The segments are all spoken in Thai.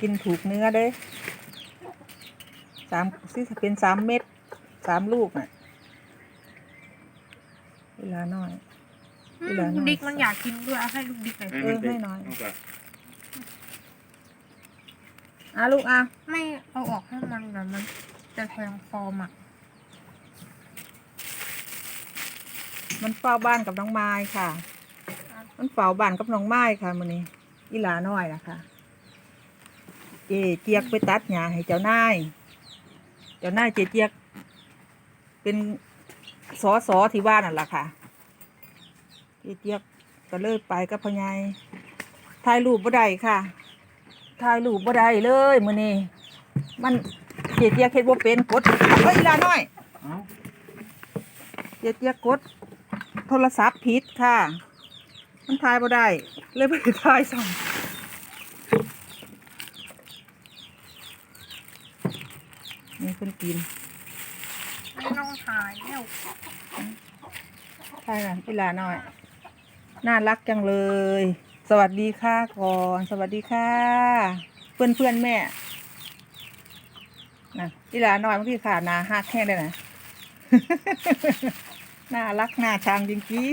กินถูกเนื้อเด้สามสิเป็นสามเม็ดสามลูกน่ะเวลาน้อย อืมเวลาน้อยดิกมันอยากกินด้วยเอาให้ลูกดิกหน่อยเออให้หน่อยเาก่อะลูกอะไม่เอาออกให้มันเดี๋ยวมันจะแทงฟอร์มอะมันเฝ้าบ้านกับน้องไม้ค่ะ มันเฝ้าบ้านกับน้องไม้ค่ะมื้อนี้อีหลาน้อยนะคะ เจเจียกไปตัดหญ้าให้เจ้านาย เจ้านายเจเจียก เป็นสอสอที่บ้านนั่นแหละค่ะเจเจียกก็เลยไปกับพ่อใหญ่ถ่ายรูปบ่ได้ค่ะถ่ายรูปบ่ได้เลยมื้อนี้มันเจเจียกเฮ็ดบ่เป็นกดเฮ้ยอีหลาน้อยเอ้าเจียเจียกด โทรศัพท์ผิดค่ะ มันถ่ายบ่ได้ เลยไปถ่ายส่อง นี่เพิ่นกินไม่ต้องถ่ายแล้วถ่ายกันเวลาหน่อย น่ารักจังเลย สวัสดีค่ะก่อน สวัสดีค่ะ เพื่อนเพื่อนๆแม่นะอีหลาหน่อยเมื่อกี้ขาหนาหักแค่ได้นะน่ารักน่าชังจริ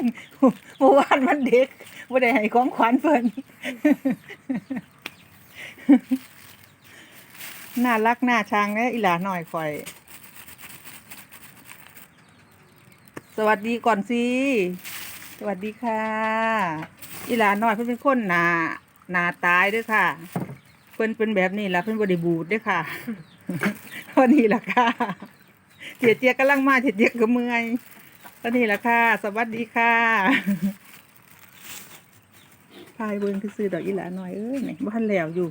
งๆเมื่อวานมันเด็กไม่ได้ให้ของขวัญเพิ่น น่ารักน่าชังนะอีหลาหน่อยคอย สวัสดีก่อนสิสวัสดีค่ะ อีหลาหน่อยเพิ่นเป็นคนหนาหนาตายด้วยค่ะ เพิ่นเป็นแบบนี้ละเพิ่นบ่ได้บูดด้วยค่ะวันนี้ล่ะค่ะเจียเจียกำลังมาเจียเจียก็เมื่อยวันนี้ล่ะค่ะ สวัสดีค่ะพายเบิ่งคือซื้อดอกอีหลาหน่อยเอ้ยบ่ทันแล้วอยู่